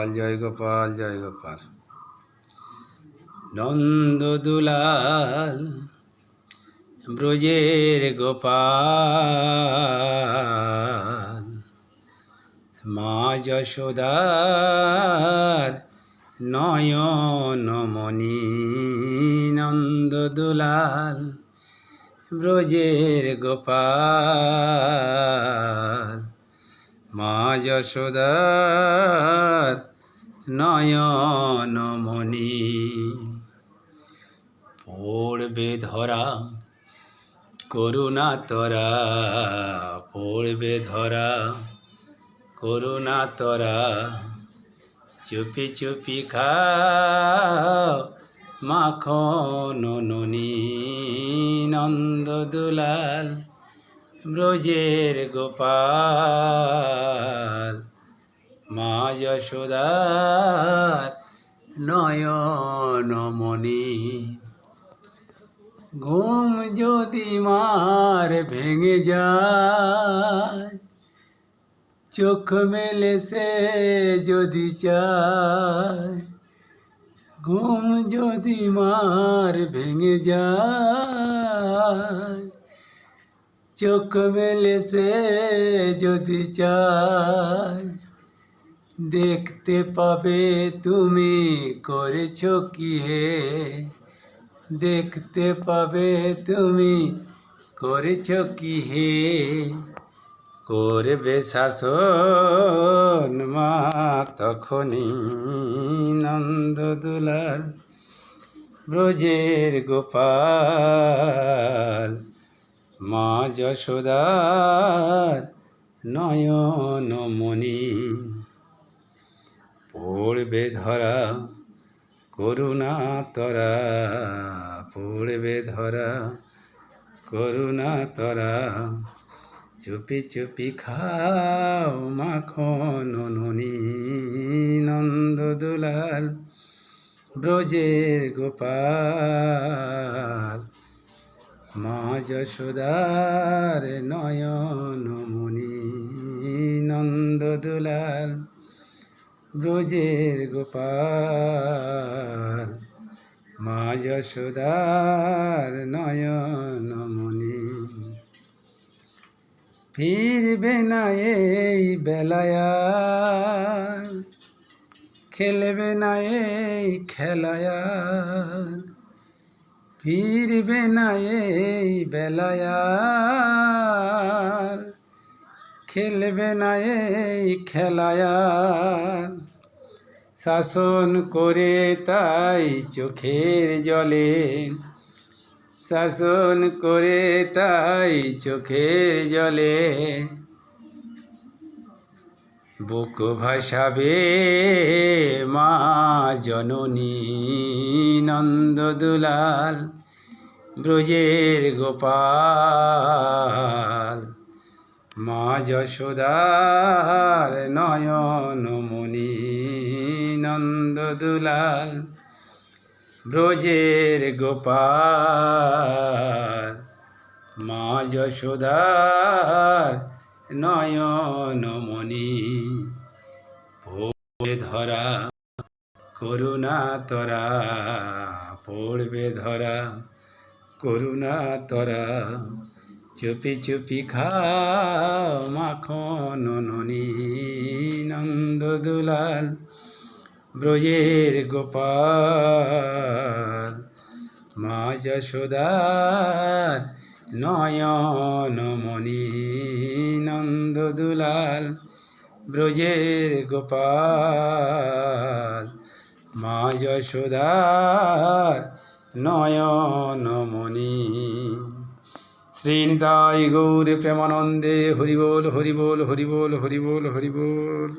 গোপাল, জয় গোপাল জয় গোপাল। নন্দ দুলাল ব্রজের গোপাল। মা যশোদার নয়ন নয়নমণি নন্দ দুলাল ব্রজের গোপাল। মা যশোদার নয়নমণি পড়বে ধরা, করুণা তরা, পড়বে ধরা, করুণা তরা, চুপি চুপি খাও মাখন ননি। নন্দ দুলাল, ব্রজের গোপাল মা যশোদার নয়নমণি। ঘুম যদি মার ভেঙে যায়, চোখ মেলে সে যদি চায়। ঘুম যদি মার ভেঙে যায়, চোখ মেলে সে যদি চায়। দেখতে পাবে তুমি, করেছ কি হে? দেখতে পাবে তুমি, করেছ কি হে? করবে শাসন মা তখনই নন্দ দুলাল, ব্রজের গোপাল। মা যশোদার নয়নমণি পড়বে ধরা করুণা তরা পড়বে ধরা করুণা তরা চুপি চুপি খাও মাখন নুনি নন্দ দুলাল, ব্রজের গোপাল মা যশোদার নয়নমণি নন্দ দুলাল। ব্রজের গোপাল, মা যশোদার নয়নমণি ফিরবে না এই বেলায়ার খেলবে না এই খেলায়ার ফিরবে না এই বেলায়ার খেলবে না এই খেলায়ার শাসন করে তাই চোখের জলে। শাসন করে তাই চোখের জলে। বুক ভাসাবে মা জননী নন্দ দুলাল, ব্রজের গোপাল। মা যশোদার নয়নমণি নন্দ দুলাল, ব্রজের গোপাল। মা যশোদার নয়নমণি পড়বে ধরা, করুণা তরা, পড়বে ধরা, করুণা তরা। চুপি চুপি খাও মাখন ননি নন্দ দুলাল, ব্রজের গোপাল। মা যশোদার নয়নমণি নন্দ দুলাল, ব্রজের গোপাল। মা যশোদার নয়নমণি শ্রীনিতাই গৌর প্রেমানন্দে হরিবোল হরিবোল হরিবোল হরিবোল হরিবোল।